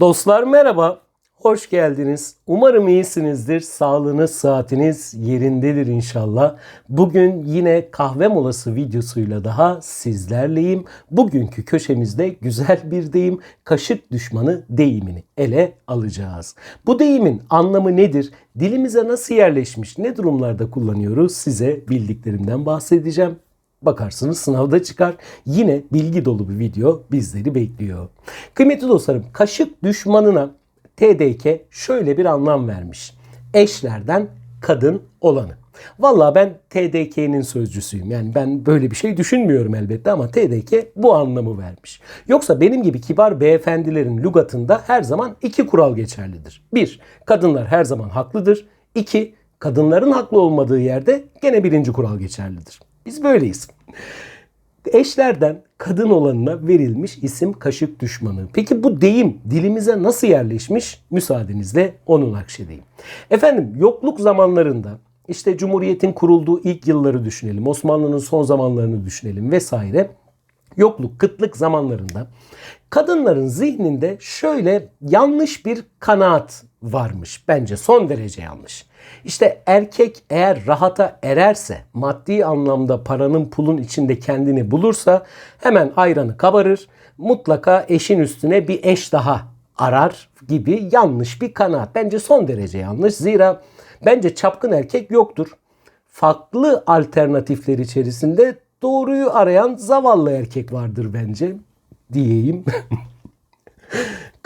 Dostlar merhaba. Hoş geldiniz. Umarım iyisinizdir. Sağlığınız, saatiniz yerindedir inşallah. Bugün yine kahve molası videosuyla daha sizlerleyim. Bugünkü köşemizde güzel bir deyim, kaşık düşmanı deyimini ele alacağız. Bu deyimin anlamı nedir? Dilimize nasıl yerleşmiş? Ne durumlarda kullanıyoruz? Size bildiklerimden bahsedeceğim. Bakarsınız sınavda çıkar. Yine bilgi dolu bir video bizleri bekliyor. Kıymetli dostlarım, kaşık düşmanına TDK şöyle bir anlam vermiş. Eşlerden kadın olanı. Valla ben TDK'nin sözcüsüyüm. Yani ben böyle bir şey düşünmüyorum elbette ama TDK bu anlamı vermiş. Yoksa benim gibi kibar beyefendilerin lügatında her zaman iki kural geçerlidir. Bir, kadınlar her zaman haklıdır. İki, kadınların haklı olmadığı yerde gene birinci kural geçerlidir. Biz böyleyiz. Eşlerden kadın olanına verilmiş isim kaşık düşmanı. Peki bu deyim dilimize nasıl yerleşmiş? Müsaadenizle onu nakşedeyim. Efendim yokluk zamanlarında işte Cumhuriyet'in kurulduğu ilk yılları düşünelim. Osmanlı'nın son zamanlarını düşünelim vesaire. Yokluk, kıtlık zamanlarında kadınların zihninde şöyle yanlış bir kanaat varmış. Bence son derece yanlış. İşte erkek eğer rahata ererse, maddi anlamda paranın pulun içinde kendini bulursa hemen ayranı kabarır. Mutlaka eşin üstüne bir eş daha arar gibi yanlış bir kanaat. Bence son derece yanlış. Zira bence çapkın erkek yoktur. Farklı alternatifler içerisinde doğruyu arayan zavallı erkek vardır bence diyeyim.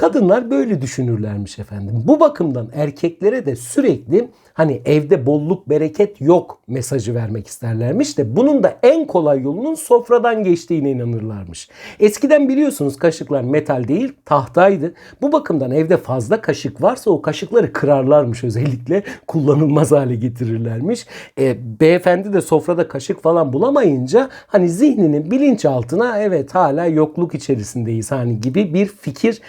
Kadınlar böyle düşünürlermiş efendim. Bu bakımdan erkeklere de sürekli hani evde bolluk bereket yok mesajı vermek isterlermiş de bunun da en kolay yolunun sofradan geçtiğine inanırlarmış. Eskiden biliyorsunuz kaşıklar metal değil tahtaydı. Bu bakımdan evde fazla kaşık varsa o kaşıkları kırarlarmış özellikle kullanılmaz hale getirirlermiş. E, beyefendi de sofrada kaşık falan bulamayınca hani zihninin bilinçaltına evet hala yokluk içerisindeyiz hani gibi bir fikir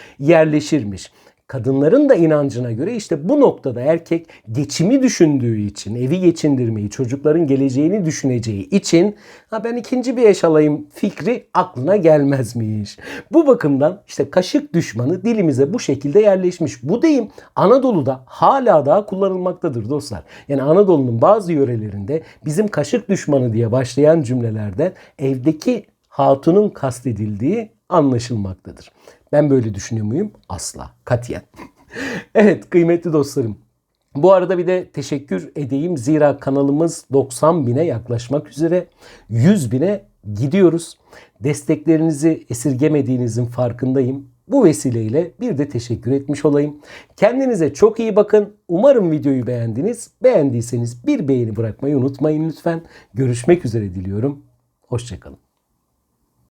yerleşirmiş. Kadınların da inancına göre işte bu noktada erkek geçimi düşündüğü için, evi geçindirmeyi, çocukların geleceğini düşüneceği için ha ben ikinci bir eş alayım fikri aklına gelmezmiş. Bu bakımdan işte kaşık düşmanı dilimize bu şekilde yerleşmiş. Bu deyim Anadolu'da hala daha kullanılmaktadır dostlar. Yani Anadolu'nun bazı yörelerinde bizim kaşık düşmanı diye başlayan cümlelerde evdeki hatunun kastedildiği anlaşılmaktadır. Ben böyle düşünüyor muyum? Asla. Katiyen. evet kıymetli dostlarım. Bu arada bir de teşekkür edeyim. Zira kanalımız 90 bine yaklaşmak üzere. 100 bine gidiyoruz. Desteklerinizi esirgemediğinizin farkındayım. Bu vesileyle bir de teşekkür etmiş olayım. Kendinize çok iyi bakın. Umarım videoyu beğendiniz. Beğendiyseniz bir beğeni bırakmayı unutmayın lütfen. Görüşmek üzere diliyorum. Hoşçakalın.